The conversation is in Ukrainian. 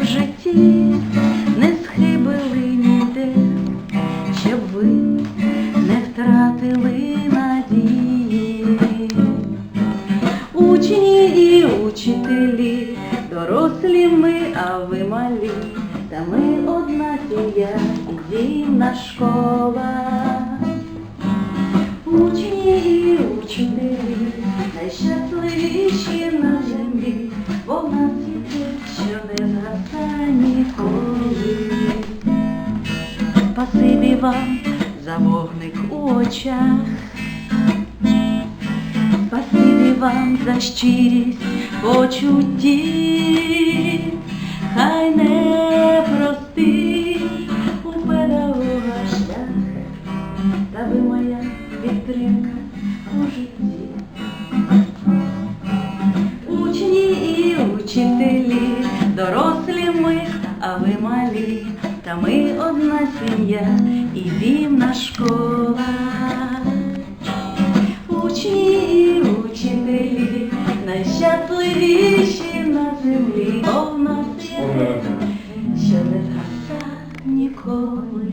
В житті не схибили ніде, щоб ви не втратили Учні і учителі, дорослі ми, а ви малі, та ми одна сім'я і дівна школа. Учні і учителі, найщасливіші на землі, бо в нас те, що не згасає ніколи. Спасибі вам за вогник у очах. Вам за щирість почутті, хай не простий у педагога шлях, та ви моя підтримка у житті. Учні і учителі, дорослі ми, а ви малі, та ми одна сім'я і дивна школа. Найщасливіші на землі, нас що не згаса ніколи.